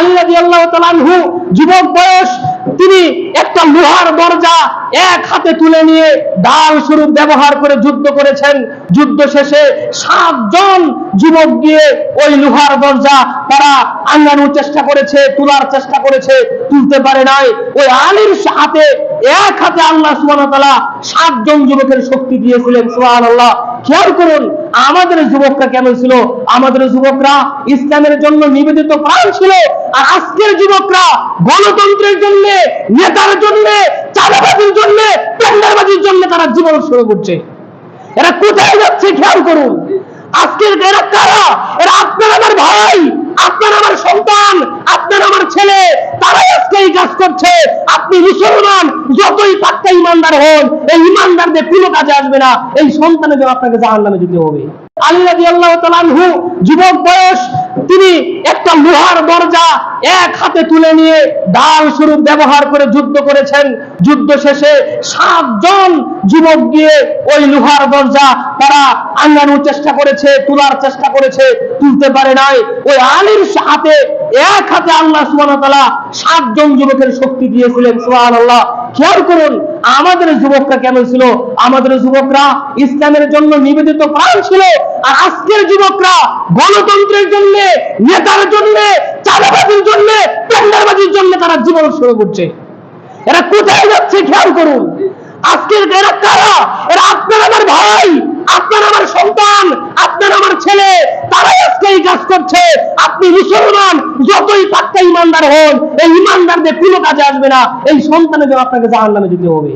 আলী রাজি আল্লাহ যুবক বয়স, তিনি একটা লোহার দরজা এক হাতে তুলে নিয়ে ডাল স্বরূপ ব্যবহার করে যুদ্ধ করেছেন। যুদ্ধ শেষে সাতজন যুবক গিয়ে ওই লোহার দরজা তারা আঙ্গানোর চেষ্টা করেছে, তোলার চেষ্টা করেছে, তুলতে পারে নাই। ওই আলীর হাতে এক হাতে আল্লাহ তাআলা সাতজন যুবকের শক্তি দিয়েছিলেন, সুবহানাল্লাহ। খেয়াল করুন, আমাদের যুবকরা কেমন ছিল? আমাদের যুবকরা ইসলামের জন্য নিবেদিত প্রাণ ছিল। আর আজকের যুবকরা গণতন্ত্রের জন্য, নেতার জন্য, চাঁদাবাজির জন্য, টেন্ডারবাজির জন্য তারা জীবন শুরু করছে। এরা কোথায় যাচ্ছে খেয়াল করুন। আজকের এরা কারা? এরা আপনার আমার ভাই, আপনার আমার সন্তান, আপনার আমার ছেলে, তারাই আজকে এই কাজ করছে। আপনি মুসলমান যতই পাক্কা ইমানদার হন, এই ইমানদারদের কোনো কাজে আসবে না। এই সন্তানের জন্য আপনাকে জাহান নামে যেতে হবে। আলী রাজি আল্লাহ তালানহু যুবক বয়স, তিনি একটা লোহার দরজা এক হাতে তুলে নিয়ে ডাল স্বরূপ ব্যবহার করে যুদ্ধ করেছেন। যুদ্ধ শেষে সাতজন যুবক গিয়ে ওই লোহার দরজা তারা আঙ্গানোর চেষ্টা করেছে, তোলার চেষ্টা করেছে, তুলতে পারে নাই। ওই আলীর হাতে, এক হাতে আল্লাহ সুবহানাহু ওয়া তাআলা সাতজন যুবকের শক্তি দিয়েছিলেন, সুবহানাল্লাহ। খেয়াল করুন, আমাদের যুবকরা কেমন ছিল? আমাদের যুবকরা ইসলামের জন্য নিবেদিত প্রাণ ছিল আর আজকের যুবকরা গণতন্ত্রের জন্য, নেতার জন্য, চাঁদাবাজির জন্য, টেন্ডারবাজির জন্য তারা জীবন শুরু করছে। এরা কোথায় যাচ্ছে খেয়াল করুন। আজকের এরা কারা? এরা আপনার আমার ভাই, আপনার আমার সন্তান, আপনার আমার ছেলে, তারাই আজকে এই কাজ করছে। আপনি মুসলমান, যতই পাক্কা ইমানদার হন, এই ইমানদারদের কোনো কাজে আসবে না। এই সন্তানের জন্য আপনাকে জাহান নামে যেতে হবে।